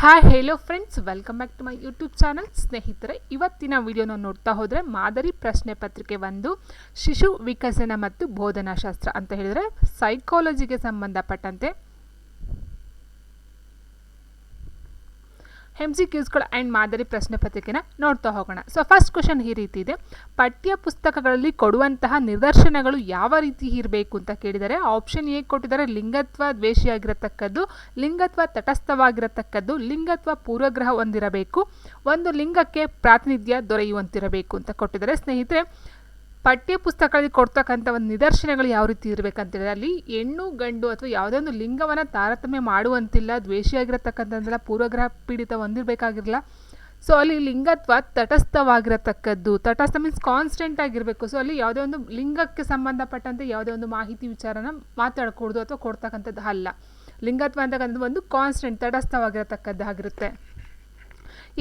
Hi hello friends welcome back to my YouTube channel ಸ್ನೇಹಿತರೆ, ಇವತ್ತಿನ ವಿಡಿಯೋನ ನೋಡ್ತಾ ಹೋದರೆ ಮಾದರಿ ಪ್ರಶ್ನೆ ಪತ್ರಿಕೆ ಒಂದು, ಶಿಶು ವಿಕಸನ ಮತ್ತು ಬೋಧನಾಶಾಸ್ತ್ರ ಅಂತ ಹೇಳಿದರೆ ಸೈಕಾಲಜಿಗೆ ಸಂಬಂಧಪಟ್ಟಂತೆ ಎಂ ಸಿ ಕ್ಯೂಸ್ಗಳು ಆ್ಯಂಡ್ ಮಾದರಿ ಪ್ರಶ್ನೆ ಪತ್ರಿಕೆನ ನೋಡ್ತಾ ಹೋಗೋಣ. ಸೊ ಫಸ್ಟ್ ಕ್ವಶನ್ ಈ ರೀತಿ ಇದೆ. ಪಠ್ಯ ಪುಸ್ತಕಗಳಲ್ಲಿ ಕೊಡುವಂತಹ ನಿದರ್ಶನಗಳು ಯಾವ ರೀತಿ ಇರಬೇಕು ಅಂತ ಕೇಳಿದರೆ ಆಪ್ಷನ್ ಎ ಕೊಟ್ಟಿದ್ದಾರೆ, ಲಿಂಗತ್ವ ದ್ವೇಷಿಯಾಗಿರತಕ್ಕದ್ದು, ಲಿಂಗತ್ವ ತಟಸ್ಥವಾಗಿರತಕ್ಕದ್ದು, ಲಿಂಗತ್ವ ಪೂರ್ವಗ್ರಹ ಹೊಂದಿರಬೇಕು, ಒಂದು ಲಿಂಗಕ್ಕೆ ಪ್ರಾತಿನಿಧ್ಯ ದೊರೆಯುವಂತಿರಬೇಕು ಅಂತ ಕೊಟ್ಟಿದ್ದಾರೆ. ಸ್ನೇಹಿತರೆ ಪಠ್ಯ ಪುಸ್ತಕಗಳಲ್ಲಿ ಕೊಡ್ತಕ್ಕಂಥ ಒಂದು ನಿದರ್ಶನಗಳು ಯಾವ ರೀತಿ ಇರಬೇಕಂತೇಳಿದ್ರೆ ಅಲ್ಲಿ ಹೆಣ್ಣು, ಗಂಡು ಅಥವಾ ಯಾವುದೇ ಒಂದು ಲಿಂಗವನ್ನು ತಾರತಮ್ಯ ಮಾಡುವಂತಿಲ್ಲ, ದ್ವೇಷಿಯಾಗಿರತಕ್ಕಂಥದ್ದೆಲ್ಲ ಪೂರ್ವಗ್ರಹ ಪೀಡಿತ ಹೊಂದಿರಬೇಕಾಗಿರಲ್ಲ. ಸೊ ಅಲ್ಲಿ ಲಿಂಗತ್ವ ತಟಸ್ಥವಾಗಿರತಕ್ಕದ್ದು, ತಟಸ್ಥ ಮೀನ್ಸ್ ಕಾನ್ಸ್ಟೆಂಟ್ ಆಗಿರಬೇಕು. ಸೊ ಅಲ್ಲಿ ಯಾವುದೇ ಒಂದು ಲಿಂಗಕ್ಕೆ ಸಂಬಂಧಪಟ್ಟಂತೆ ಯಾವುದೇ ಒಂದು ಮಾಹಿತಿ ವಿಚಾರನ ಮಾತಾಡಕೂಡ್ದು ಅಥವಾ ಕೊಡ್ತಕ್ಕಂಥದ್ದು ಅಲ್ಲ. ಲಿಂಗತ್ವ ಅಂತಕ್ಕಂಥದ್ದು ಒಂದು ಕಾನ್ಸ್ಟೆಂಟ್ ತಟಸ್ಥವಾಗಿರತಕ್ಕದ್ದಾಗಿರುತ್ತೆ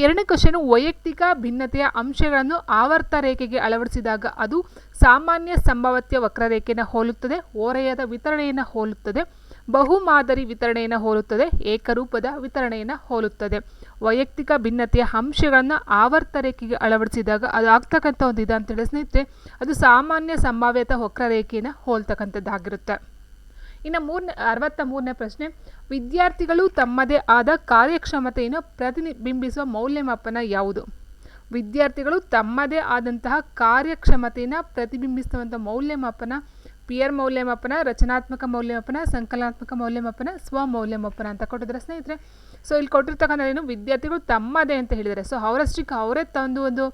ಎರಡನೇ ಕ್ವಶನು, ವೈಯಕ್ತಿಕ ಭಿನ್ನತೆಯ ಅಂಶಗಳನ್ನು ಆವರ್ತ ರೇಖೆಗೆ ಅಳವಡಿಸಿದಾಗ ಅದು ಸಾಮಾನ್ಯ ಸಂಭಾವತ್ಯ ವಕ್ರರೇಖೆಯನ್ನು ಹೋಲುತ್ತದೆ, ಓರೆಯದ ವಿತರಣೆಯನ್ನು ಹೋಲುತ್ತದೆ, ಬಹುಮಾದರಿ ವಿತರಣೆಯನ್ನು ಹೋಲುತ್ತದೆ, ಏಕರೂಪದ ವಿತರಣೆಯನ್ನು ಹೋಲುತ್ತದೆ. ವೈಯಕ್ತಿಕ ಭಿನ್ನತೆಯ ಅಂಶಗಳನ್ನು ಆವರ್ತ ರೇಖೆಗೆ ಅಳವಡಿಸಿದಾಗ ಅದು ಆಗ್ತಕ್ಕಂಥ ಒಂದು ಇದೆ ಅಂತೇಳಿ ಸ್ನೇಹಿತರೆ, ಅದು ಸಾಮಾನ್ಯ ಸಂಭಾವ್ಯತ ವಕ್ರರೇಖೆಯನ್ನು ಹೋಲ್ತಕ್ಕಂಥದ್ದಾಗಿರುತ್ತೆ. ಇನ್ನು ಮೂರನೇ, ಅರವತ್ತ ಮೂರನೇ ಪ್ರಶ್ನೆ. ವಿದ್ಯಾರ್ಥಿಗಳು ತಮ್ಮದೇ ಆದ ಕಾರ್ಯಕ್ಷಮತೆಯನ್ನು ಪ್ರತಿಬಿಂಬಿಸುವ ಮೌಲ್ಯಮಾಪನ ಯಾವುದು? ವಿದ್ಯಾರ್ಥಿಗಳು ತಮ್ಮದೇ ಆದಂತಹ ಕಾರ್ಯಕ್ಷಮತೆಯನ್ನು ಪ್ರತಿಬಿಂಬಿಸುವಂಥ ಮೌಲ್ಯಮಾಪನ ಪಿಯರ್ ಮೌಲ್ಯಮಾಪನ, ರಚನಾತ್ಮಕ ಮೌಲ್ಯಮಾಪನ, ಸಂಕಲನಾತ್ಮಕ ಮೌಲ್ಯಮಾಪನ, ಸ್ವ ಮೌಲ್ಯಮಾಪನ ಅಂತ ಕೊಟ್ಟಿದ್ದಾರೆ ಸ್ನೇಹಿತರೆ. ಸೊ ಇಲ್ಲಿ ಕೊಟ್ಟಿರ್ತಕ್ಕಂಥ ಏನು ವಿದ್ಯಾರ್ಥಿಗಳು ತಮ್ಮದೇ ಅಂತ ಹೇಳಿದ್ದಾರೆ. ಸೊ ಅವರಷ್ಟಕ್ಕೆ ಅವರೇ ತಂದು ಒಂದು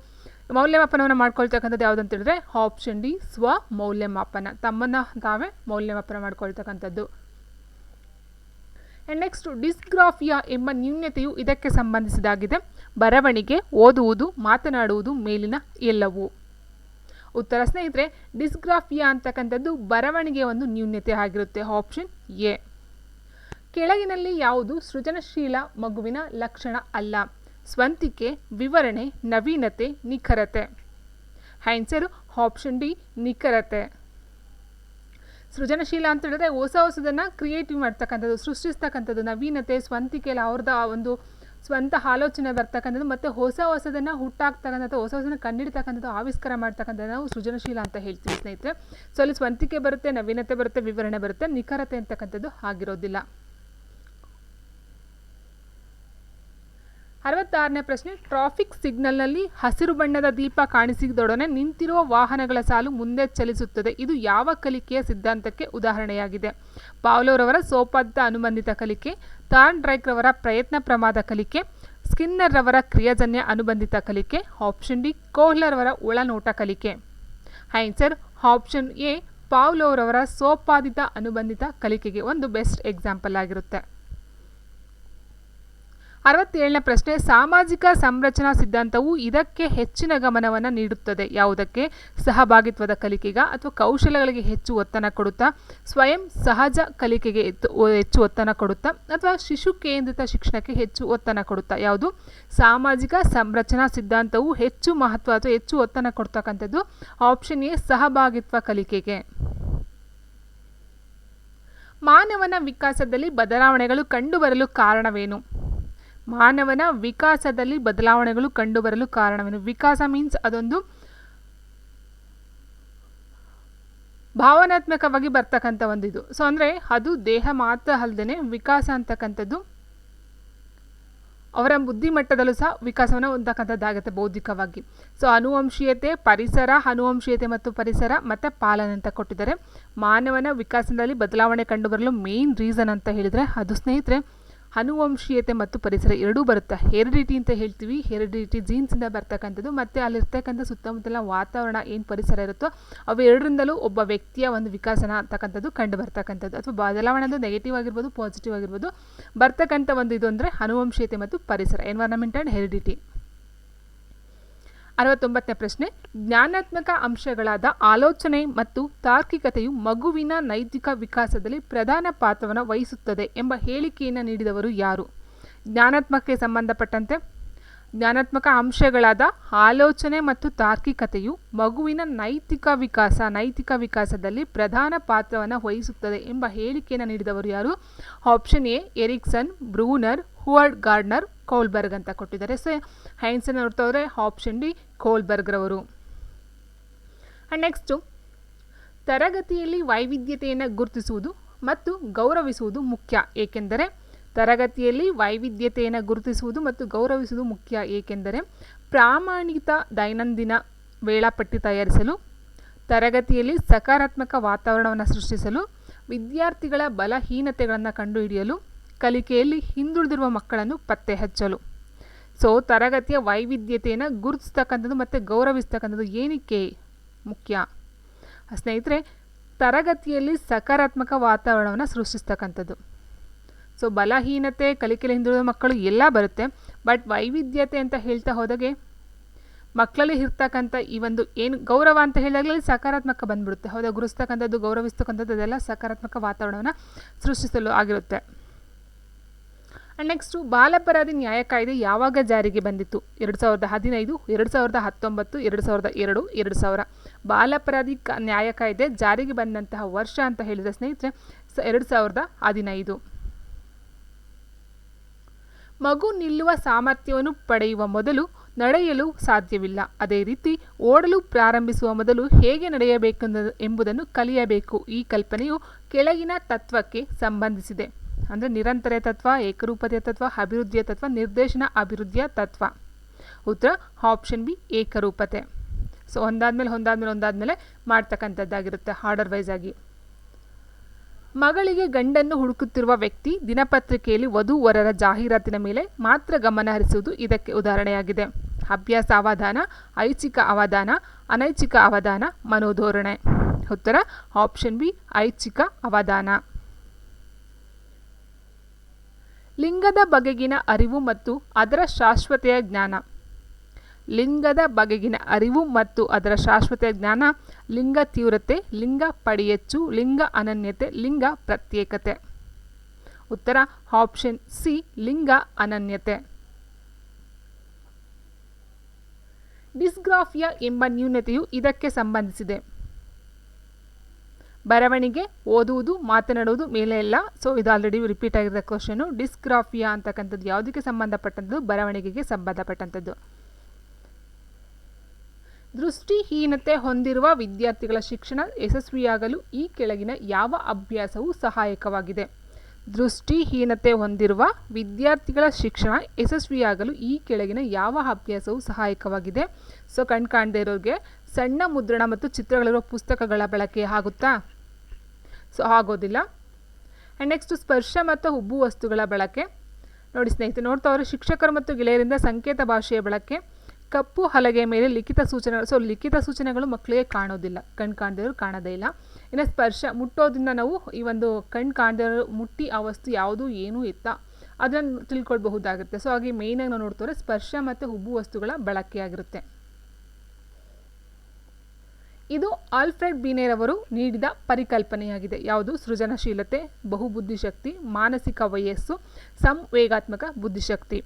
ಮೌಲ್ಯಮಾಪನವನ್ನು ಮಾಡ್ಕೊಳ್ತಕ್ಕಂಥದ್ದು ಯಾವುದಂತ ಹೇಳಿದ್ರೆ ಆಪ್ಷನ್ ಡಿ ಸ್ವ ಮೌಲ್ಯಮಾಪನ ತಮ್ಮನ್ನು ತಾವೇ ಮೌಲ್ಯಮಾಪನ ಮಾಡ್ಕೊಳ್ತಕ್ಕಂಥದ್ದು. ಆ್ಯಂಡ್ ನೆಕ್ಸ್ಟ್ ಡಿಸ್ಗ್ರಾಫಿಯಾ ಎಂಬ ನ್ಯೂನ್ಯತೆಯು ಇದಕ್ಕೆ ಸಂಬಂಧಿಸಿದಾಗಿದೆ. ಬರವಣಿಗೆ, ಓದುವುದು, ಮಾತನಾಡುವುದು ಮೇಲಿನ ಎಲ್ಲವೂ. ಉತ್ತರ, ಸ್ನೇಹಿತರೆ ಡಿಸ್ಗ್ರಾಫಿಯಾ ಅಂತಕ್ಕಂಥದ್ದು ಬರವಣಿಗೆ ಒಂದು ನ್ಯೂನ್ಯತೆ ಆಗಿರುತ್ತೆ. ಆಪ್ಷನ್ ಎ ಕೆಳಗಿನಲ್ಲಿ ಯಾವುದು ಸೃಜನಶೀಲ ಮಗುವಿನ ಲಕ್ಷಣ ಅಲ್ಲ. ಸ್ವಂತಿಕೆ, ವಿವರಣೆ, ನವೀನತೆ, ನಿಖರತೆ. ಆನ್ಸರು ಆಪ್ಷನ್ ಡಿ, ನಿಖರತೆ. ಸೃಜನಶೀಲ ಅಂತ ಹೇಳಿದ್ರೆ ಹೊಸ ಹೊಸದನ್ನು ಕ್ರಿಯೇಟಿವ್ ಮಾಡ್ತಕ್ಕಂಥದ್ದು, ಸೃಷ್ಟಿಸ್ತಕ್ಕಂಥದ್ದು, ನವೀನತೆ ಸ್ವಂತಿಕೆಯಲ್ಲಿ ಅವ್ರದ್ದು ಆ ಒಂದು ಸ್ವಂತ ಆಲೋಚನೆ ಬರ್ತಕ್ಕಂಥದ್ದು ಮತ್ತು ಹೊಸ ಹೊಸದನ್ನು ಹುಟ್ಟಾಕ್ತಕ್ಕಂಥದ್ದು, ಹೊಸ ಹೊಸದನ್ನು ಕಂಡಿಡ್ತಕ್ಕಂಥದ್ದು, ಆವಿಷ್ಕಾರ ಮಾಡ್ತಕ್ಕಂಥದ್ದು ನಾವು ಸೃಜನಶೀಲ ಅಂತ ಹೇಳ್ತೀವಿ ಸ್ನೇಹಿತರೆ. ಸೊ ಅಲ್ಲಿ ಸ್ವಂತಿಕೆ ಬರುತ್ತೆ, ನವೀನತೆ ಬರುತ್ತೆ, ವಿವರಣೆ ಬರುತ್ತೆ, ನಿಖರತೆ ಅಂತಕ್ಕಂಥದ್ದು ಆಗಿರೋದಿಲ್ಲ. ಅರವತ್ತಾರನೇ ಪ್ರಶ್ನೆ, ಟ್ರಾಫಿಕ್ ಸಿಗ್ನಲ್ನಲ್ಲಿ ಹಸಿರು ಬಣ್ಣದ ದೀಪ ಕಾಣಿಸಿದೊಡನೆ ನಿಂತಿರುವ ವಾಹನಗಳ ಸಾಲು ಮುಂದೆ ಚಲಿಸುತ್ತದೆ. ಇದು ಯಾವ ಕಲಿಕೆಯ ಸಿದ್ಧಾಂತಕ್ಕೆ ಉದಾಹರಣೆಯಾಗಿದೆ? ಪಾವ್ಲೋರವರ ಸೋಪಾದಿತ ಅನುಬಂಧಿತ ಕಲಿಕೆ, ತಾನ್ ಡ್ರೈಕ್ರವರ ಪ್ರಯತ್ನ ಪ್ರಮಾದ ಕಲಿಕೆ, ಸ್ಕಿನ್ನರ್ರವರ ಕ್ರಿಯಾಜನ್ಯ ಅನುಬಂಧಿತ ಕಲಿಕೆ, ಆಪ್ಷನ್ ಡಿ ಕೋಹ್ಲರ್ವರ ಒಳನೋಟ ಕಲಿಕೆ. ಆನ್ಸರ್ ಆಪ್ಷನ್ ಎ, ಪಾವ್ಲೋರವರ ಸೋಪಾದಿತ ಅನುಬಂಧಿತ ಕಲಿಕೆಗೆ ಒಂದು ಬೆಸ್ಟ್ ಎಕ್ಸಾಂಪಲ್ ಆಗಿರುತ್ತೆ. ಅರವತ್ತೇಳನೇ ಪ್ರಶ್ನೆ, ಸಾಮಾಜಿಕ ಸಂರಚನಾ ಸಿದ್ಧಾಂತವು ಇದಕ್ಕೆ ಹೆಚ್ಚಿನ ಗಮನವನ್ನು ನೀಡುತ್ತದೆ. ಯಾವುದಕ್ಕೆ? ಸಹಭಾಗಿತ್ವದ ಕಲಿಕೆಗ ಅಥವಾ ಕೌಶಲ್ಯಗಳಿಗೆ ಹೆಚ್ಚು ಒತ್ತನ ಕೊಡುತ್ತಾ? ಸ್ವಯಂ ಸಹಜ ಕಲಿಕೆಗೆ ಹೆಚ್ಚು ಒತ್ತನ ಕೊಡುತ್ತಾ? ಅಥವಾ ಶಿಶು ಕೇಂದ್ರಿತ ಶಿಕ್ಷಣಕ್ಕೆ ಹೆಚ್ಚು ಒತ್ತನ ಕೊಡುತ್ತಾ? ಯಾವುದು? ಸಾಮಾಜಿಕ ಸಂರಚನಾ ಸಿದ್ಧಾಂತವು ಹೆಚ್ಚು ಮಹತ್ವ ಅಥವಾ ಹೆಚ್ಚು ಒತ್ತನ ಕೊಡ್ತಕ್ಕಂಥದ್ದು ಆಪ್ಷನ್ ಎ, ಸಹಭಾಗಿತ್ವ ಕಲಿಕೆಗೆ. ಮಾನವನ ವಿಕಾಸದಲ್ಲಿ ಬದಲಾವಣೆಗಳು ಕಂಡುಬರಲು ಕಾರಣವೇನು? ಮಾನವನ ವಿಕಾಸದಲ್ಲಿ ಬದಲಾವಣೆಗಳು ಕಂಡುಬರಲು ಕಾರಣವೇನು? ವಿಕಾಸ ಮೀನ್ಸ್ ಅದೊಂದು ಭಾವನಾತ್ಮಕವಾಗಿ ಬರ್ತಕ್ಕಂಥ ಒಂದು ಇದು ಸೊ ಅಂದರೆ ಅದು ದೇಹ ಮಾತ್ರ ಅಲ್ಲದೆ ವಿಕಾಸ ಅಂತಕ್ಕಂಥದ್ದು, ಅವರ ಬುದ್ಧಿಮಟ್ಟದಲ್ಲೂ ಸಹ ವಿಕಾಸವನ್ನು ಹೊಂದಕ್ಕಂಥದ್ದಾಗುತ್ತೆ ಬೌದ್ಧಿಕವಾಗಿ. ಸೊ ಅನುವಂಶೀಯತೆ, ಪರಿಸರ, ಅನುವಂಶೀಯತೆ ಮತ್ತು ಪರಿಸರ ಮತ್ತು ಪಾಲನೆ ಅಂತ ಕೊಟ್ಟಿದ್ದಾರೆ. ಮಾನವನ ವಿಕಾಸದಲ್ಲಿ ಬದಲಾವಣೆ ಕಂಡುಬರಲು ಮೇನ್ ರೀಸನ್ ಅಂತ ಹೇಳಿದರೆ ಅದು ಸ್ನೇಹಿತರೆ ಅನುವಂಶೀಯತೆ ಮತ್ತು ಪರಿಸರ ಎರಡೂ ಬರುತ್ತೆ? ಹೆರಿಡಿಟಿ ಅಂತ ಹೇಳ್ತೀವಿ. ಹೆರಿಡಿಟಿ ಜೀನ್ಸಿಂದ ಬರ್ತಕ್ಕಂಥದ್ದು. ಮತ್ತು ಅಲ್ಲಿರ್ತಕ್ಕಂಥ ಸುತ್ತಮುತ್ತಲ ವಾತಾವರಣ ಏನು ಪರಿಸರ ಇರುತ್ತೋ, ಅವು ಎರಡರಿಂದಲೂ ಒಬ್ಬ ವ್ಯಕ್ತಿಯ ಒಂದು ವಿಕಾಸನ ಅಂತಕ್ಕಂಥದ್ದು ಕಂಡು ಬರ್ತಕ್ಕಂಥದ್ದು. ಅಥವಾ ಬದಲಾವಣೆ ಅದು ನೆಗೆಟಿವ್ ಆಗಿರ್ಬೋದು ಪಾಸಿಟಿವ್ ಆಗಿರ್ಬೋದು. ಬರ್ತಕ್ಕಂಥ ಒಂದು ಇದು ಅಂದರೆ ಅನುವಂಶೀಯತೆ ಮತ್ತು ಪರಿಸರ ಎನ್ವೈರನ್ಮೆಂಟ್ ಆ್ಯಂಡ್ ಹೆರಿಡಿಟಿ ಅರವತ್ತೊಂಬತ್ತನೇ ಪ್ರಶ್ನೆ. ಜ್ಞಾನಾತ್ಮಕ ಅಂಶಗಳಾದ ಆಲೋಚನೆ ಮತ್ತು ತಾರ್ಕಿಕತೆಯು ಮಗುವಿನ ನೈತಿಕ ವಿಕಾಸದಲ್ಲಿ ಪ್ರಧಾನ ಪಾತ್ರವನ್ನು ವಹಿಸುತ್ತದೆ ಎಂಬ ಹೇಳಿಕೆಯನ್ನು ನೀಡಿದವರು ಯಾರು? ಜ್ಞಾನಾತ್ಮಕಕ್ಕೆ ಸಂಬಂಧಪಟ್ಟಂತೆ. ಜ್ಞಾನಾತ್ಮಕ ಅಂಶಗಳಾದ ಆಲೋಚನೆ ಮತ್ತು ತಾರ್ಕಿಕತೆಯು ಮಗುವಿನ ನೈತಿಕ ವಿಕಾಸ, ನೈತಿಕ ವಿಕಾಸದಲ್ಲಿ ಪ್ರಧಾನ ಪಾತ್ರವನ್ನು ವಹಿಸುತ್ತದೆ ಎಂಬ ಹೇಳಿಕೆಯನ್ನು ನೀಡಿದವರು ಯಾರು? Option A Erikson, Bruner, Howard Gardner, Kohlberg ಅಂತ ಕೊಟ್ಟಿದ್ದಾರೆ. ಸೊ ಹೈನ್ಸನ್ ನೋಡ್ತಾ ಹೋದರೆ ಆಪ್ಷನ್ ಡಿ ಕೋಲ್ಬರ್ಗ್ರವರು. And next. ತರಗತಿಯಲ್ಲಿ ವೈವಿಧ್ಯತೆಯನ್ನು ಗುರುತಿಸುವುದು ಮತ್ತು ಗೌರವಿಸುವುದು ಮುಖ್ಯ, ಏಕೆಂದರೆ ತರಗತಿಯಲ್ಲಿ ವೈವಿಧ್ಯತೆಯನ್ನು ಗುರುತಿಸುವುದು ಮತ್ತು ಗೌರವಿಸುವುದು ಮುಖ್ಯ, ಏಕೆಂದರೆ ಪ್ರಾಮಾಣಿಕ ದೈನಂದಿನ ವೇಳಾಪಟ್ಟಿ ತಯಾರಿಸಲು, ತರಗತಿಯಲ್ಲಿ ಸಕಾರಾತ್ಮಕ ವಾತಾವರಣವನ್ನು ಸೃಷ್ಟಿಸಲು, ವಿದ್ಯಾರ್ಥಿಗಳ ಬಲಹೀನತೆಗಳನ್ನು ಕಂಡುಹಿಡಿಯಲು, ಕಲಿಕೆಯಲ್ಲಿ ಹಿಂದುಳಿದಿರುವ ಮಕ್ಕಳನ್ನು ಪತ್ತೆ ಹಚ್ಚಲು ಸೊ ತರಗತಿಯ ವೈವಿಧ್ಯತೆಯನ್ನು ಗುರುತಿಸ್ತಕ್ಕಂಥದ್ದು ಮತ್ತು ಗೌರವಿಸ್ತಕ್ಕಂಥದ್ದು ಏನಕ್ಕೆ ಮುಖ್ಯ? ಸ್ನೇಹಿತರೆ, ತರಗತಿಯಲ್ಲಿ ಸಕಾರಾತ್ಮಕ ವಾತಾವರಣವನ್ನು ಸೃಷ್ಟಿಸ್ತಕ್ಕಂಥದ್ದು. ಸೊ ಬಲಹೀನತೆ ಕಲಿಕೆಯಲ್ಲಿ ಹಿಂದುಳಿದ ಮಕ್ಕಳು ಎಲ್ಲ ಬರುತ್ತೆ, ಬಟ್ ವೈವಿಧ್ಯತೆ ಅಂತ ಹೇಳ್ತಾ ಹೋದಾಗೆ ಮಕ್ಕಳಲ್ಲಿ ಇರ್ತಕ್ಕಂಥ ಈ ಒಂದು ಏನು ಗೌರವ ಅಂತ ಹೇಳಿದಾಗಲೇ ಸಕಾರಾತ್ಮಕ ಬಂದ್ಬಿಡುತ್ತೆ. ಹೌದಾ? ಗುರುಸ್ತಕ್ಕಂಥದ್ದು ಗೌರವಿಸ್ತಕ್ಕಂಥದ್ದು ಅದೆಲ್ಲ ಸಕಾರಾತ್ಮಕ ವಾತಾವರಣವನ್ನು ಸೃಷ್ಟಿಸಲು ಆಗಿರುತ್ತೆ. ಆ್ಯಂಡ್ ನೆಕ್ಸ್ಟು ಬಾಲಪರಾಧಿ ನ್ಯಾಯ ಕಾಯ್ದೆ ಯಾವಾಗ ಜಾರಿಗೆ ಬಂದಿತ್ತು? ಎರಡು ಸಾವಿರದ ಹದಿನೈದು, ಎರಡು ಸಾವಿರದ ಹತ್ತೊಂಬತ್ತು, ಎರಡು ಸಾವಿರದ ಎರಡು ಎರಡು ಸಾವಿರ. ಬಾಲಪರಾಧಿ ಕ, ನ್ಯಾಯ ಕಾಯ್ದೆ ಜಾರಿಗೆ ಬಂದಂತಹ ವರ್ಷ ಅಂತ ಹೇಳಿದ ಸ್ನೇಹಿತರೆ, ಸ, ಎರಡು ಸಾವಿರದ ಹದಿನೈದು. ಮಗು ನಿಲ್ಲುವ ಸಾಮರ್ಥ್ಯವನ್ನು ಪಡೆಯುವ ಮೊದಲು ನಡೆಯಲು ಸಾಧ್ಯವಿಲ್ಲ. ಅದೇ ರೀತಿ, ಓಡಲು ಪ್ರಾರಂಭಿಸುವ ಮೊದಲು ಹೇಗೆ ನಡೆಯಬೇಕೆಂದು, ಎಂಬುದನ್ನು ಕಲಿಯಬೇಕು. ಈ ಕಲ್ಪನೆಯು ಕೆಳಗಿನ ತತ್ವಕ್ಕೆ ಸಂಬಂಧಿಸಿದೆ. ಅಂದರೆ ನಿರಂತರ ತತ್ವ ಏಕರೂಪತೆಯ ತತ್ವ, ಅಭಿವೃದ್ಧಿಯ ತತ್ವ, ನಿರ್ದೇಶನ ಅಭಿವೃದ್ಧಿಯ ತತ್ವ. ಉತ್ತರ ಆಪ್ಷನ್ ಬಿ ಏಕರೂಪತೆ. ಸೊ ಒಂದಾದ್ಮೇಲೆ ಒಂದಾದ್ಮೇಲೆ ಒಂದಾದ್ಮೇಲೆ ಮಾಡ್ತಕ್ಕಂಥದ್ದಾಗಿರುತ್ತೆ ಆರ್ಡರ್ ವೈಸ್ ಆಗಿ. ಮಗಳಿಗೆ ಗಂಡನ್ನು ಹುಡುಕುತ್ತಿರುವ ವ್ಯಕ್ತಿ ದಿನಪತ್ರಿಕೆಯಲ್ಲಿ ವಧು ವರರ ಜಾಹೀರಾತಿನ ಮೇಲೆ ಮಾತ್ರ ಗಮನ ಹರಿಸುವುದು ಇದಕ್ಕೆ ಉದಾಹರಣೆಯಾಗಿದೆ. ಅಭ್ಯಾಸ ಅವಧಾನ, ಐಚ್ಛಿಕ ಅವಧಾನ, ಅನೈಚ್ಛಿಕ ಅವಧಾನ, ಮನೋಧೋರಣೆ. ಉತ್ತರ ಆಪ್ಷನ್ ಬಿ ಐಚ್ಛಿಕ ಅವಧಾನ. ಲಿಂಗದ ಬಗೆಗಿನ ಅರಿವು ಮತ್ತು ಅದರ ಶಾಶ್ವತೆಯ ಜ್ಞಾನ. ಲಿಂಗದ ಬಗೆಗಿನ ಅರಿವು ಮತ್ತು ಅದರ ಶಾಶ್ವತೆಯ ಜ್ಞಾನ, ಲಿಂಗ ತೀವ್ರತೆ, ಲಿಂಗ ಪಡೆಯಚ್ಚು, ಲಿಂಗ ಅನನ್ಯತೆ, ಲಿಂಗ ಪ್ರತ್ಯೇಕತೆ. ಉತ್ತರ, ಆಪ್ಷನ್ ಸಿ, ಲಿಂಗ ಅನನ್ಯತೆ. ಡಿಸ್ಗ್ರಾಫಿಯಾ ಎಂಬ ನ್ಯೂನತೆಯು ಇದಕ್ಕೆ ಸಂಬಂಧಿಸಿದೆ. ಬರವಣಿಗೆ, ಓದುವುದು, ಮಾತನಾಡುವುದು ಮೇಲೆ ಎಲ್ಲ ಸೊ ಇದು ಆಲ್ರೆಡಿ ರಿಪೀಟ್ ಆಗಿರೋ ಕ್ವಶನು ಡಿಸ್ಗ್ರಾಫಿಯಾ ಅಂತಕ್ಕಂಥದ್ದು ಯಾವುದಕ್ಕೆ ಸಂಬಂಧಪಟ್ಟಂಥದ್ದು? ಬರವಣಿಗೆಗೆ ಸಂಬಂಧಪಟ್ಟಂಥದ್ದು. ದೃಷ್ಟಿಹೀನತೆ ಹೊಂದಿರುವ ವಿದ್ಯಾರ್ಥಿಗಳ ಶಿಕ್ಷಣ ಯಶಸ್ವಿಯಾಗಲು ಈ ಕೆಳಗಿನ ಯಾವ ಅಭ್ಯಾಸವು ಸಹಾಯಕವಾಗಿದೆ. ದೃಷ್ಟಿಹೀನತೆ ಹೊಂದಿರುವ ವಿದ್ಯಾರ್ಥಿಗಳ ಶಿಕ್ಷಣ ಯಶಸ್ವಿಯಾಗಲು ಈ ಕೆಳಗಿನ ಯಾವ ಅಭ್ಯಾಸವು ಸಹಾಯಕವಾಗಿದೆ. ಸೊ ಕಣ್ ಕಾಣದೇ ಇರೋರಿಗೆ ಸಣ್ಣ ಮುದ್ರಣ ಮತ್ತು ಚಿತ್ರಗಳಿರುವ ಪುಸ್ತಕಗಳ ಬಳಕೆ ಆಗುತ್ತಾ? ಸೊ, ಆಗೋದಿಲ್ಲ. ಆ್ಯಂಡ್ ನೆಕ್ಸ್ಟು ಸ್ಪರ್ಶ ಮತ್ತು ಹುಬ್ಬು ವಸ್ತುಗಳ ಬಳಕೆ. ನೋಡಿ ಸ್ನೇಹಿತರೆ, ನೋಡ್ತಾ ಅವರು ಶಿಕ್ಷಕರು ಮತ್ತು ಗೆಳೆಯರಿಂದ ಸಂಕೇತ ಭಾಷೆಯ ಬಳಕೆ. ಕಪ್ಪು ಹಲಗೆಯ ಮೇಲೆ ಲಿಖಿತ ಸೂಚನೆಗಳು ಸೊ, ಲಿಖಿತ ಸೂಚನೆಗಳು ಮಕ್ಕಳಿಗೆ ಕಾಣೋದಿಲ್ಲ. ಕಣ್ ಕಾಣದಿರೋರು ಕಾಣೋದೇ ಇಲ್ಲ. ಇನ್ನು ಸ್ಪರ್ಶ, ಮುಟ್ಟೋದ್ರಿಂದ ನಾವು ಈ ಒಂದು ಕಣ್ ಕಾಣದಿರೋ ಮುಟ್ಟಿ ಆ ವಸ್ತು ಯಾವುದು ಏನೂ ಇತ್ತ. ಅದನ್ನು ತಿಳ್ಕೊಳ್ಬಹುದಾಗುತ್ತೆ. ಸೊ, ಹಾಗೆ ಮೇಯ್ನಾಗಿ ನಾವು ನೋಡ್ತವ್ರೆ ಸ್ಪರ್ಶ ಮತ್ತು ಹುಬ್ಬು ವಸ್ತುಗಳ ಬಳಕೆಯಾಗಿರುತ್ತೆ. ಇದು ಆಲ್ಫ್ರೆಡ್ ಬೀನೇರವರು ನೀಡಿದ ಪರಿಕಲ್ಪನೆಯಾಗಿದೆ. ಯಾವುದು? ಸೃಜನಶೀಲತೆ, ಬಹುಬುದ್ಧಿಶಕ್ತಿ, ಮಾನಸಿಕ ವಯಸ್ಸು, ಸಂವೇಗಾತ್ಮಕ ಬುದ್ಧಿಶಕ್ತಿ.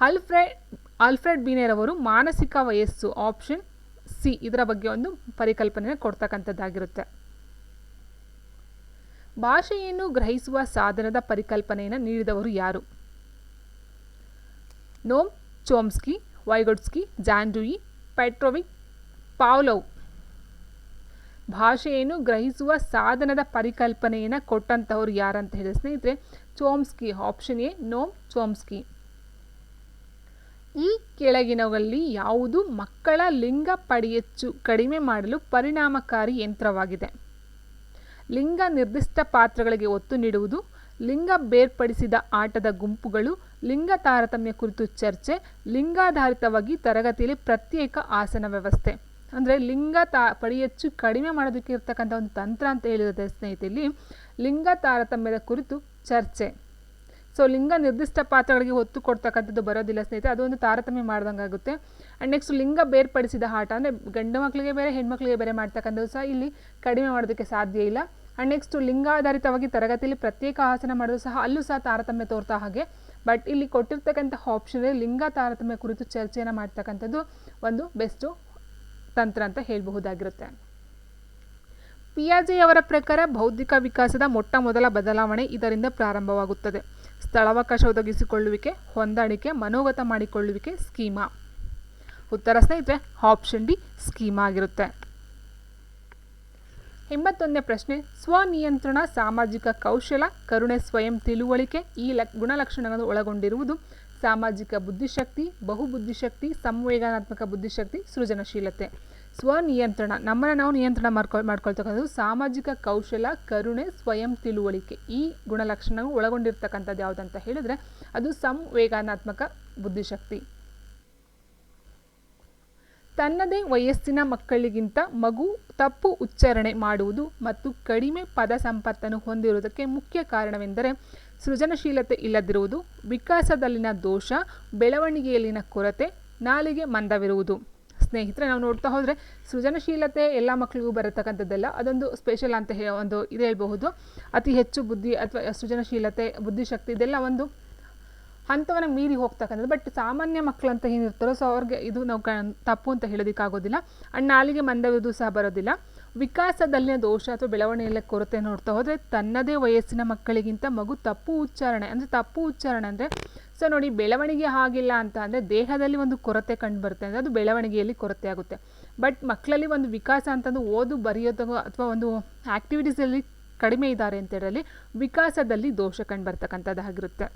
ಆಲ್ಫ್ರೆಡ್ ಆಲ್ಫ್ರೆಡ್ ಬೀನೇರವರು ಮಾನಸಿಕ ವಯಸ್ಸು ಆಪ್ಷನ್ ಸಿ ಇದರ ಬಗ್ಗೆ ಒಂದು ಪರಿಕಲ್ಪನೆ ಕೊಡ್ತಕ್ಕಂಥದ್ದಾಗಿರುತ್ತೆ. ಭಾಷೆಯನ್ನು ಗ್ರಹಿಸುವ ಸಾಧನದ ಪರಿಕಲ್ಪನೆಯನ್ನು ನೀಡಿದವರು ಯಾರು? ನೋಮ್ ಚೋಮ್ಸ್ಕಿ ವೈಗೊಡ್ಸ್ಕಿ ಜಾಂಡುಯಿ, ಪೆಟ್ರೋವಿಕ್ ಪಾವ್ಲೋವ್ ಭಾಷೆಯನ್ನು ಗ್ರಹಿಸುವ ಸಾಧನದ ಪರಿಕಲ್ಪನೆಯನ್ನು ಕೊಟ್ಟಂತಹವ್ರು ಯಾರಂತ ಹೇಳಿದ ಸ್ನೇಹಿತರೆ, ಚೋಮ್ಸ್ಕಿ ಆಪ್ಷನ್ ಎ ನೋಮ್ ಚೋಮ್ಸ್ಕಿ. ಈ ಕೆಳಗಿನವಲ್ಲಿ ಯಾವುದು ಮಕ್ಕಳ ಲಿಂಗ ಪಡೆಯಚ್ಚು ಕಡಿಮೆ ಮಾಡಲು ಪರಿಣಾಮಕಾರಿ ಯಂತ್ರವಾಗಿದೆ. ಲಿಂಗ ನಿರ್ದಿಷ್ಟ ಪಾತ್ರಗಳಿಗೆ ಒತ್ತು ನೀಡುವುದು, ಲಿಂಗ ಬೇರ್ಪಡಿಸಿದ ಆಟದ ಗುಂಪುಗಳು, ಲಿಂಗ ತಾರತಮ್ಯ ಕುರಿತು ಚರ್ಚೆ, ಲಿಂಗಾಧಾರಿತವಾಗಿ ತರಗತಿಯಲ್ಲಿ ಪ್ರತ್ಯೇಕ ಆಸನ ವ್ಯವಸ್ಥೆ. ಅಂದರೆ ಲಿಂಗ ತಾ ಹೆಚ್ಚು ಕಡಿಮೆ ಮಾಡೋದಕ್ಕೆ ಇರ್ತಕ್ಕಂಥ ಒಂದು ತಂತ್ರ ಅಂತ ಹೇಳಿರುತ್ತೆ ಸ್ನೇಹಿತರಲ್ಲಿ ಲಿಂಗ ತಾರತಮ್ಯದ ಕುರಿತು ಚರ್ಚೆ. ಸೊ ಲಿಂಗ ನಿರ್ದಿಷ್ಟ ಪಾತ್ರಗಳಿಗೆ ಒತ್ತು ಕೊಡ್ತಕ್ಕಂಥದ್ದು ಬರೋದಿಲ್ಲ ಸ್ನೇಹಿತರೆ ಅದೊಂದು ತಾರತಮ್ಯ ಮಾಡ್ದಂಗೆ ಆಗುತ್ತೆ. ಆ್ಯಂಡ್ ನೆಕ್ಸ್ಟ್ ಲಿಂಗ ಬೇರ್ಪಡಿಸಿದ ಆಟ ಅಂದರೆ ಗಂಡು ಮಕ್ಕಳಿಗೆ ಬೇರೆ ಹೆಣ್ಮಕ್ಳಿಗೆ ಬೇರೆ ಮಾಡ್ತಕ್ಕಂಥದ್ದು ಸಹ ಇಲ್ಲಿ ಕಡಿಮೆ ಮಾಡೋದಕ್ಕೆ ಸಾಧ್ಯ ಇಲ್ಲ. ಆ್ಯಂಡ್ ನೆಕ್ಸ್ಟ್ ಲಿಂಗಾಧಾರಿತವಾಗಿ ತರಗತಿಯಲ್ಲಿ ಪ್ರತ್ಯೇಕ ಆಸನ ಮಾಡೋದು ಸಹ ಅಲ್ಲೂ ಸಹ ತಾರತಮ್ಯ ತೋರ್ತಾ ಹಾಗೆ. ಬಟ್ ಇಲ್ಲಿ ಕೊಟ್ಟಿರ್ತಕ್ಕಂಥ ಆಪ್ಷನಲ್ಲಿ ಲಿಂಗ ತಾರತಮ್ಯ ಕುರಿತು ಚರ್ಚೆಯನ್ನು ಮಾಡ್ತಕ್ಕಂಥದ್ದು ಒಂದು ಬೆಸ್ಟು ತಂತ್ರ ಅಂತ ಹೇಳಬಹುದಾಗಿರುತ್ತೆ. ಪಿಯಾಜೆಯವರ ಪ್ರಕಾರ ಬೌದ್ಧಿಕ ವಿಕಾಸದ ಮೊಟ್ಟ ಮೊದಲ ಬದಲಾವಣೆ ಇದರಿಂದ ಪ್ರಾರಂಭವಾಗುತ್ತದೆ. ಸ್ಥಳಾವಕಾಶ ಒದಗಿಸಿಕೊಳ್ಳುವಿಕೆ, ಹೊಂದಾಣಿಕೆ, ಮನೋಗತ ಮಾಡಿಕೊಳ್ಳುವಿಕೆ ಸ್ಕೀಮಾ. ಉತ್ತರ ಸ್ನೇಹಿತರೆ, ಆಪ್ಷನ್ ಡಿ ಸ್ಕೀಮಾ ಆಗಿರುತ್ತೆ. ಎಂಬತ್ತೊಂದನೇ ಪ್ರಶ್ನೆ, ಸ್ವನಿಯಂತ್ರಣ, ಸಾಮಾಜಿಕ ಕೌಶಲ, ಕರುಣೆ, ಸ್ವಯಂ ತಿಳುವಳಿಕೆ ಈ ಲ ಗುಣಲಕ್ಷಣಗಳನ್ನು ಒಳಗೊಂಡಿರುವುದು ಸಾಮಾಜಿಕ ಬುದ್ಧಿಶಕ್ತಿ, ಬಹುಬುದ್ಧಿಶಕ್ತಿ ಸಂವೇದನಾತ್ಮಕ ಬುದ್ಧಿಶಕ್ತಿ, ಸೃಜನಶೀಲತೆ. ಸ್ವನಿಯಂತ್ರಣ. ನಮ್ಮನ್ನು ನಾವು ನಿಯಂತ್ರಣ ಮಾಡ್ಕೊ, ಮಾಡ್ಕೊಳ್ತಕ್ಕಂಥದ್ದು ಸಾಮಾಜಿಕ ಕೌಶಲ, ಕರುಣೆ, ಸ್ವಯಂ ತಿಳುವಳಿಕೆ. ಈ ಗುಣಲಕ್ಷಣವು ಒಳಗೊಂಡಿರ್ತಕ್ಕಂಥದ್ದು ಯಾವುದಂತ ಹೇಳಿದ್ರೆ ಅದು ಸಂವೇದನಾತ್ಮಕ ಬುದ್ಧಿಶಕ್ತಿ. ತನ್ನದೇ ವಯಸ್ಸಿನ ಮಕ್ಕಳಿಗಿಂತ ಮಗು ತಪ್ಪು ಉಚ್ಚಾರಣೆ ಮಾಡುವುದು ಮತ್ತು ಕಡಿಮೆ ಪದ ಸಂಪತ್ತನ್ನು ಹೊಂದಿರುವುದಕ್ಕೆ ಮುಖ್ಯ ಕಾರಣವೆಂದರೆ ಸೃಜನಶೀಲತೆ ಇಲ್ಲದಿರುವುದು, ವಿಕಾಸದಲ್ಲಿನ ದೋಷ, ಬೆಳವಣಿಗೆಯಲ್ಲಿನ ಕೊರತೆ, ನಾಲಿಗೆ ಮಂದವಿರುವುದು. ಸ್ನೇಹಿತರೆ, ನಾವು ನೋಡ್ತಾ ಹೋದರೆ ಸೃಜನಶೀಲತೆ ಎಲ್ಲ ಮಕ್ಕಳಿಗೂ ಬರತಕ್ಕಂಥದ್ದಲ್ಲ, ಅದೊಂದು ಸ್ಪೆಷಲ್ ಅಂತ ಒಂದು ಇದು ಹೇಳ್ಬಹುದು. ಅತಿ ಹೆಚ್ಚು ಬುದ್ಧಿ ಅಥವಾ ಸೃಜನಶೀಲತೆ, ಬುದ್ಧಿಶಕ್ತಿ ಇದೆಲ್ಲ ಒಂದು ಹಂತವನ್ನು ಮೀರಿ ಹೋಗ್ತಕ್ಕಂಥದ್ದು. ಬಟ್ ಸಾಮಾನ್ಯ ಮಕ್ಕಳು ಅಂತ ಏನಿರ್ತಾರೋ ಸೊ ಅವ್ರಿಗೆ ಇದು ನಾವು ತಪ್ಪು ಅಂತ ಹೇಳೋದಕ್ಕಾಗೋದಿಲ್ಲ. ಅಂಡ್ ನಾಲಿಗೆ ಮಂದವಿದ್ದು ಸಹ ಬರೋದಿಲ್ಲ. ವಿಕಾಸದಲ್ಲಿನ ದೋಷ ಅಥವಾ ಬೆಳವಣಿಗೆಯಲ್ಲಿ ಕೊರತೆ ನೋಡ್ತಾ ಹೋದರೆ, ತನ್ನದೇ ವಯಸ್ಸಿನ ಮಕ್ಕಳಿಗಿಂತ ಮಗು ತಪ್ಪು ಉಚ್ಚಾರಣೆ, ಅಂದರೆ ತಪ್ಪು ಉಚ್ಚಾರಣೆ ಅಂದರೆ ಸೊ ನೋಡಿ ಬೆಳವಣಿಗೆ ಆಗಿಲ್ಲ ಅಂತ ಅಂದರೆ ದೇಹದಲ್ಲಿ ಒಂದು ಕೊರತೆ ಕಂಡು ಬರುತ್ತೆ ಅಂದರೆ ಅದು ಬೆಳವಣಿಗೆಯಲ್ಲಿ ಕೊರತೆ ಆಗುತ್ತೆ. ಬಟ್ ಮಕ್ಕಳಲ್ಲಿ ಒಂದು ವಿಕಾಸ ಅಂತಂದು ಓದು, ಬರೆಯೋದು ಅಥವಾ ಒಂದು ಆ್ಯಕ್ಟಿವಿಟೀಸಲ್ಲಿ ಕಡಿಮೆ ಇದ್ದಾರೆ ಅಂತ ಹೇಳಿ ವಿಕಾಸದಲ್ಲಿ ದೋಷ ಕಂಡು ಬರ್ತಕ್ಕಂಥದ್ದಾಗಿರುತ್ತೆ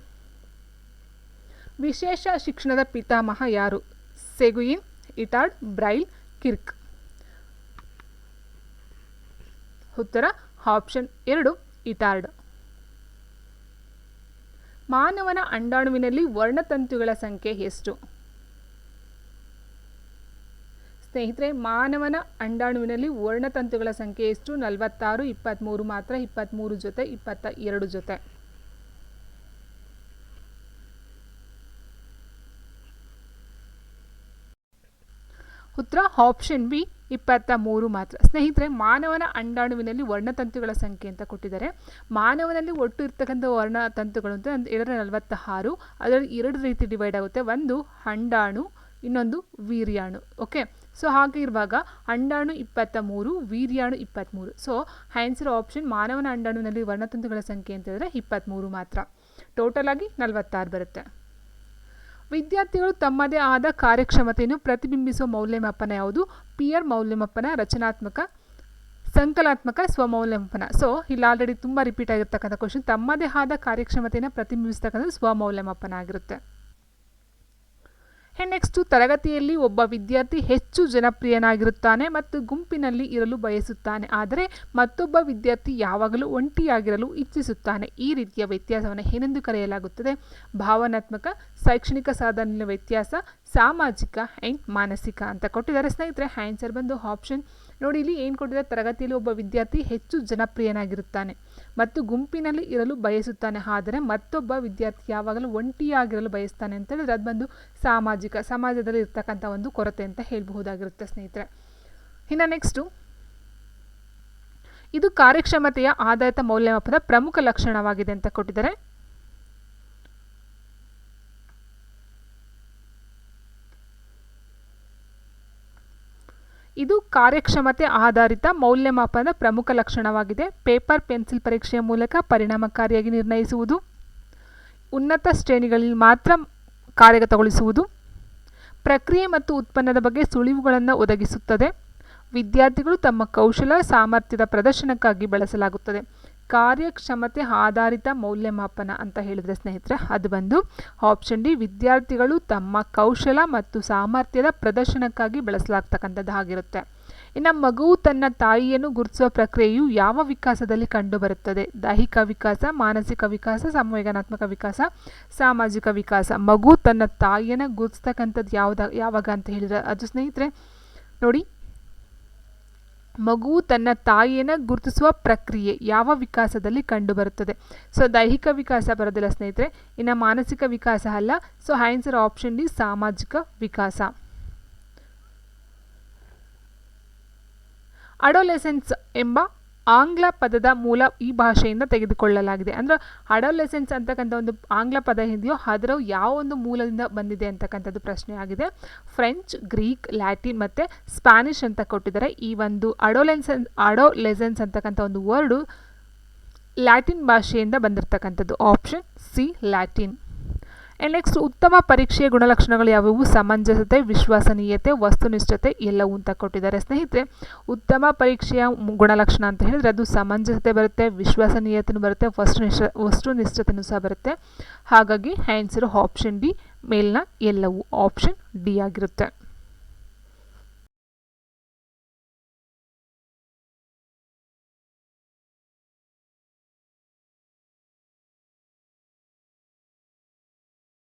ವಿಶೇಷ ಶಿಕ್ಷಣದ ಪಿತಾಮಹ ಯಾರು? Seguin, Itard, Braille, Kirk. ಉತ್ತರ, ಆಪ್ಷನ್ ಎರಡು, ಇಟಾರ್ಡ್. ಮಾನವನ ಅಂಡಾಣುವಿನಲ್ಲಿ ವರ್ಣತಂತುಗಳ ಸಂಖ್ಯೆ ಎಷ್ಟು? ಸ್ನೇಹಿತರೆ, ಮಾನವನ ಅಂಡಾಣುವಿನಲ್ಲಿ ವರ್ಣತಂತುಗಳ ಸಂಖ್ಯೆ ಎಷ್ಟು? ನಲವತ್ತಾರು ಇಪ್ಪತ್ತ್ಮೂರು ಮಾತ್ರ ಇಪ್ಪತ್ತ್ಮೂರು ಜೊತೆ, ಇಪ್ಪತ್ತ ಎರಡು ಜೊತೆ. ಉತ್ತರ ಆಪ್ಷನ್ ಬಿ ಇಪ್ಪತ್ತ ಮೂರು ಮಾತ್ರ. ಸ್ನೇಹಿತರೆ, ಮಾನವನ ಅಂಡಾಣುವಿನಲ್ಲಿ ವರ್ಣತಂತುಗಳ ಸಂಖ್ಯೆ ಅಂತ ಕೊಟ್ಟಿದ್ದಾರೆ. ಮಾನವನಲ್ಲಿ ಒಟ್ಟು ಇರ್ತಕ್ಕಂಥ ವರ್ಣತಂತುಗಳು ಅಂತ ಎರಡರ ನಲವತ್ತ ಆರು ಅದರಲ್ಲಿ ಎರಡು ರೀತಿ ಡಿವೈಡ್ ಆಗುತ್ತೆ. ಒಂದು ಅಂಡಾಣು, ಇನ್ನೊಂದು ವೀರ್ಯಾಣು. ಓಕೆ ಸೊ ಹಾಗೆ ಇರುವಾಗ ಅಂಡಾಣು ಇಪ್ಪತ್ತ ಮೂರು ವೀರ್ಯಾಣು ಇಪ್ಪತ್ತ್ಮೂರು ಸೊ ಆನ್ಸರ್ ಆಪ್ಷನ್ ಮಾನವನ ಅಂಡಾಣುವಿನಲ್ಲಿ ವರ್ಣತಂತುಗಳ ಸಂಖ್ಯೆ ಅಂತ ಹೇಳಿದ್ರೆ ಇಪ್ಪತ್ತ್ಮೂರು ಮಾತ್ರ. ಟೋಟಲ್ ಆಗಿ ನಲವತ್ತಾರು ಬರುತ್ತೆ. ವಿದ್ಯಾರ್ಥಿಗಳು ತಮ್ಮದೇ ಆದ ಕಾರ್ಯಕ್ಷಮತೆಯನ್ನು ಪ್ರತಿಬಿಂಬಿಸುವ ಮೌಲ್ಯಮಾಪನ ಯಾವುದು? ಪಿಯರ್ ಮೌಲ್ಯಮಾಪನ, ರಚನಾತ್ಮಕ ಸಂಕಲಾತ್ಮಕ ಸ್ವಮೌಲ್ಯಮಾಪನ. ಸೊ ಇಲ್ಲಿ ಆಲ್ರೆಡಿ ತುಂಬ ರಿಪೀಟ್ ಆಗಿರ್ತಕ್ಕಂಥ ಕ್ವಶನ್ ತಮ್ಮದೇ ಆದ ಕಾರ್ಯಕ್ಷಮತೆಯನ್ನು ಪ್ರತಿಬಿಂಬಿಸ್ತಕ್ಕಂಥ ಸ್ವಮೌಲ್ಯಮಾಪನ ಆಗಿರುತ್ತೆ. ನೆಕ್ಸ್ಟು ತರಗತಿಯಲ್ಲಿ ಒಬ್ಬ ವಿದ್ಯಾರ್ಥಿ ಹೆಚ್ಚು ಜನಪ್ರಿಯನಾಗಿರುತ್ತಾನೆ ಮತ್ತು ಗುಂಪಿನಲ್ಲಿ ಇರಲು ಬಯಸುತ್ತಾನೆ. ಆದರೆ ಮತ್ತೊಬ್ಬ ವಿದ್ಯಾರ್ಥಿ ಯಾವಾಗಲೂ ಒಂಟಿಯಾಗಿರಲು ಇಚ್ಛಿಸುತ್ತಾನೆ. ಈ ರೀತಿಯ ವ್ಯತ್ಯಾಸವನ್ನು ಏನೆಂದು ಕರೆಯಲಾಗುತ್ತದೆ? ಭಾವನಾತ್ಮಕ, ಶೈಕ್ಷಣಿಕ ಸಾಧನೆಯ ವ್ಯತ್ಯಾಸ ಸಾಮಾಜಿಕ ಆ್ಯಂಡ್ ಮಾನಸಿಕ ಅಂತ ಕೊಟ್ಟಿದ್ದಾರೆ. ಸ್ನೇಹಿತರೆ ಆ್ಯನ್ಸರ್ ಬಂದು ಆಪ್ಷನ್ ನೋಡಿ, ಇಲ್ಲಿ ಏನು ಕೊಟ್ಟಿದ್ದಾರೆ? ತರಗತಿಯಲ್ಲಿ ಒಬ್ಬ ವಿದ್ಯಾರ್ಥಿ ಹೆಚ್ಚು ಜನಪ್ರಿಯನಾಗಿರುತ್ತಾನೆ ಮತ್ತು ಗುಂಪಿನಲ್ಲಿ ಇರಲು ಬಯಸುತ್ತಾನೆ. ಆದರೆ ಮತ್ತೊಬ್ಬ ವಿದ್ಯಾರ್ಥಿ ಯಾವಾಗಲೂ ಒಂಟಿಯಾಗಿರಲು ಬಯಸ್ತಾನೆ ಅಂತ ಹೇಳಿದ್ರೆ, ಅದು ಬಂದು ಸಾಮಾಜಿಕ, ಸಮಾಜದಲ್ಲಿ ಇರ್ತಕ್ಕಂಥ ಒಂದು ಕೊರತೆ ಅಂತ ಹೇಳಬಹುದಾಗಿರುತ್ತೆ ಸ್ನೇಹಿತರೆ. ಇನ್ನು ನೆಕ್ಸ್ಟು ಇದು ಕಾರ್ಯಕ್ಷಮತೆಯ ಆಧಾರಿತ ಮೌಲ್ಯಮಾಪನದ ಪ್ರಮುಖ ಲಕ್ಷಣವಾಗಿದೆ ಅಂತ ಕೊಟ್ಟಿದ್ದಾರೆ. ಇದು ಕಾರ್ಯಕ್ಷಮತೆ ಆಧಾರಿತ ಮೌಲ್ಯಮಾಪನದ ಪ್ರಮುಖ ಲಕ್ಷಣವಾಗಿದೆ. ಪೇಪರ್, ಪೆನ್ಸಿಲ್ ಪರೀಕ್ಷೆಯ ಮೂಲಕ ಪರಿಣಾಮಕಾರಿಯಾಗಿ ನಿರ್ಣಯಿಸುವುದು. ಉನ್ನತ ಶ್ರೇಣಿಗಳಲ್ಲಿ ಮಾತ್ರ ಕಾರ್ಯಗತಗೊಳಿಸುವುದು. ಪ್ರಕ್ರಿಯೆ ಮತ್ತು ಉತ್ಪನ್ನದ ಬಗ್ಗೆ ಸುಳಿವುಗಳನ್ನು ಒದಗಿಸುತ್ತದೆ. ವಿದ್ಯಾರ್ಥಿಗಳು ತಮ್ಮ ಕೌಶಲ, ಸಾಮರ್ಥ್ಯದ ಪ್ರದರ್ಶನಕ್ಕಾಗಿ ಬಳಸಲಾಗುತ್ತದೆ. ಕಾರ್ಯಕ್ಷಮತೆ ಆಧಾರಿತ ಮೌಲ್ಯಮಾಪನ ಅಂತ ಹೇಳಿದರೆ ಸ್ನೇಹಿತರೆ, ಅದು ಬಂದು ಆಪ್ಷನ್ ಡಿ ವಿದ್ಯಾರ್ಥಿಗಳು ತಮ್ಮ ಕೌಶಲ ಮತ್ತು ಸಾಮರ್ಥ್ಯದ ಪ್ರದರ್ಶನಕ್ಕಾಗಿ ಬಳಸಲಾಗ್ತಕ್ಕಂಥದ್ದಾಗಿರುತ್ತೆ ಇನ್ನು ಮಗುವು ತನ್ನ ತಾಯಿಯನ್ನು ಗುರುತಿಸುವ ಪ್ರಕ್ರಿಯೆಯು ಯಾವ ವಿಕಾಸದಲ್ಲಿ ಕಂಡುಬರುತ್ತದೆ? ದೈಹಿಕ ವಿಕಾಸ, ಮಾನಸಿಕ ವಿಕಾಸ, ಸಂವೇದನಾತ್ಮಕ ವಿಕಾಸ, ಸಾಮಾಜಿಕ ವಿಕಾಸ? ಮಗು ತನ್ನ ತಾಯಿಯನ್ನು ಗುರುತಿಸ್ತಕ್ಕಂಥದ್ದು ಯಾವ್ದು, ಯಾವಾಗ ಅಂತ ಹೇಳಿದ್ರೆ, ಅದು ಸ್ನೇಹಿತರೆ, ನೋಡಿ ಮಗುವು ತನ್ನ ತಾಯಿಯನ್ನು ಗುರುತಿಸುವ ಪ್ರಕ್ರಿಯೆ ಯಾವ ವಿಕಾಸದಲ್ಲಿ ಕಂಡುಬರುತ್ತದೆ? ಸೊ ದೈಹಿಕ ವಿಕಾಸ ಬರೋದಿಲ್ಲ ಸ್ನೇಹಿತರೆ, ಇನ್ನು ಮಾನಸಿಕ ವಿಕಾಸ ಅಲ್ಲ. ಸೊ ಆನ್ಸರ್ ಆಪ್ಷನ್ ಡಿ ಸಾಮಾಜಿಕ ವಿಕಾಸ. ಅಡೋಲೆಸೆನ್ಸ್ ಎಂಬ ಆಂಗ್ಲ ಪದದ ಮೂಲ ಈ ಭಾಷೆಯಿಂದ ತೆಗೆದುಕೊಳ್ಳಲಾಗಿದೆ. ಅಂದರೆ ಅಡೋಲೆಸೆನ್ಸ್ ಅಂತಕ್ಕಂಥ ಒಂದು ಆಂಗ್ಲ ಪದ ಇದೆಯೋ ಅದರ ಯಾವ ಒಂದು ಮೂಲದಿಂದ ಬಂದಿದೆ ಅಂತಕ್ಕಂಥದ್ದು ಪ್ರಶ್ನೆ ಆಗಿದೆ ಫ್ರೆಂಚ್ ಗ್ರೀಕ್ ಲ್ಯಾಟಿನ್ ಮತ್ತು ಸ್ಪ್ಯಾನಿಷ್ ಅಂತ ಕೊಟ್ಟಿದ್ದಾರೆ. ಈ ಒಂದು ಅಡೋಲೆನ್ಸನ್ ಅಡೋಲೆಸೆನ್ಸ್ ಅಂತಕ್ಕಂಥ ಒಂದು ವರ್ಡು ಲ್ಯಾಟಿನ್ ಭಾಷೆಯಿಂದ ಬಂದಿರತಕ್ಕಂಥದ್ದು. ಆಪ್ಷನ್ ಸಿ ಲ್ಯಾಟಿನ್ ನೆಕ್ಸ್ಟ್ ಉತ್ತಮ ಪರೀಕ್ಷೆಯ ಗುಣಲಕ್ಷಣಗಳು ಯಾವುವು? ಸಮಂಜಸತೆ, ವಿಶ್ವಸನೀಯತೆ, ವಸ್ತುನಿಷ್ಠತೆ ಎಲ್ಲವೂ ಅಂತ ಕೊಟ್ಟಿದ್ದಾರೆ. ಸ್ನೇಹಿತರೆ, ಉತ್ತಮ ಪರೀಕ್ಷೆಯ ಗುಣಲಕ್ಷಣ ಅಂತ ಹೇಳಿದ್ರೆ ಅದು ಸಮಂಜಸತೆ ಬರುತ್ತೆ ವಿಶ್ವಾಸನೀಯತೆಯೂ ಬರುತ್ತೆ, ವಸ್ತುನಿಷ್ಠ, ವಸ್ತುನಿಷ್ಠತೆನೂ ಸಹ ಬರುತ್ತೆ. ಹಾಗಾಗಿ ಆನ್ಸರ್ ಆಪ್ಷನ್ ಡಿ ಮೇಲಿನ ಎಲ್ಲವೂ ಆಪ್ಷನ್ ಡಿ ಆಗಿರುತ್ತೆ.